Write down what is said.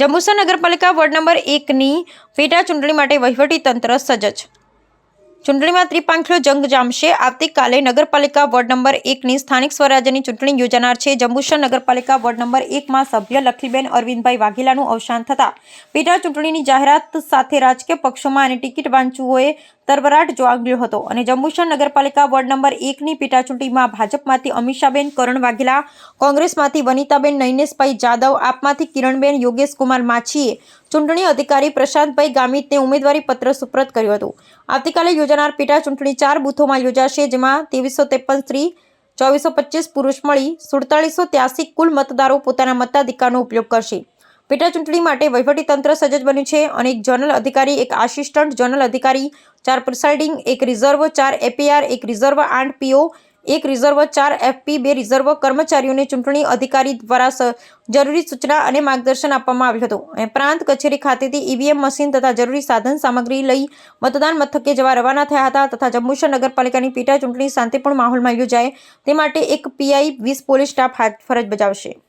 જંબુસર નગરપાલિકા ward number એકની પેટા ચૂંટણી માટે વહીવટી તંત્ર સજ્જ. ચૂંટણીમાં ત્રિપાંખીઓ જંગ જામશે. આવતીકાલે નગરપાલિકા વોર્ડ નંબર એકની સ્થાનિક સ્વરાજ્યની ચૂંટણી યોજાનાર છે. જંબુસર નગરપાલિકા વોર્ડ નંબર એકમાં સભ્ય લખીબેન અરવિંદભાઈ વાઘેલાનું અવસાન થતાં. પેટા ચૂંટણીની જાહેરાત સાથે રાજકીય પક્ષોમાં અને ટિકિટ વાંચુઓએ તરવરાટ જોવા મળ્યો હતો અને જંબુસર નગરપાલિકા વોર્ડ નંબર એકની પેટાચૂંટણીમાં ભાજપમાંથી અમિષાબેન કરણ વાઘેલા, કોંગ્રેસમાંથી વનિતાબેન નૈનેશભાઈ જાદવ, આપમાંથી કિરણબેન યોગેશકુમાર માછીએ, ચૂંટણી અધિકારી પ્રશાંતભાઈ ગામિતને ઉમેદવારી પત્ર સુપ્રત કર્યું હતું. આવતીકાલે યોજાનાર પેટાચૂંટણી ચાર બૂથોમાં યોજાશે, જેમાં ત્રેવીસો ત્રેપન સ્ત્રી, ચોવીસો પચીસ પુરુષ મળી સુડતાલીસો ત્યાસી કુલ મતદારો પોતાના મતાધિકારનો ઉપયોગ કરશે. પેટા ચૂંટણી માટે વહીવટીતંત્ર સજ્જ બન્યું છે અને એક જનરલ અધિકારી, એક આસિસ્ટન્ટ જનરલ અધિકારી, ચાર પ્રિસાઇડિંગ, એક રિઝર્વ, ચાર એપીઆર, એક રિઝર્વ આઠ પીઓ, એક રિઝર્વ, ચાર એફપી, બે રિઝર્વ કર્મચારીઓને ચૂંટણી અધિકારી દ્વારા જરૂરી સૂચના અને માર્ગદર્શન આપવામાં આવ્યું હતું. અને પ્રાંત કચેરી ખાતેથી ઈવીએમ મશીન તથા જરૂરી સાધન સામગ્રી લઈ મતદાન મથકે જવા રવાના થયા હતા તથા જંબુસર નગરપાલિકાની પેટા ચૂંટણી શાંતિપૂર્ણ માહોલમાં યોજાય તે માટે એક પીઆઈ, વીસ પોલીસ સ્ટાફ ફરજ બજાવશે.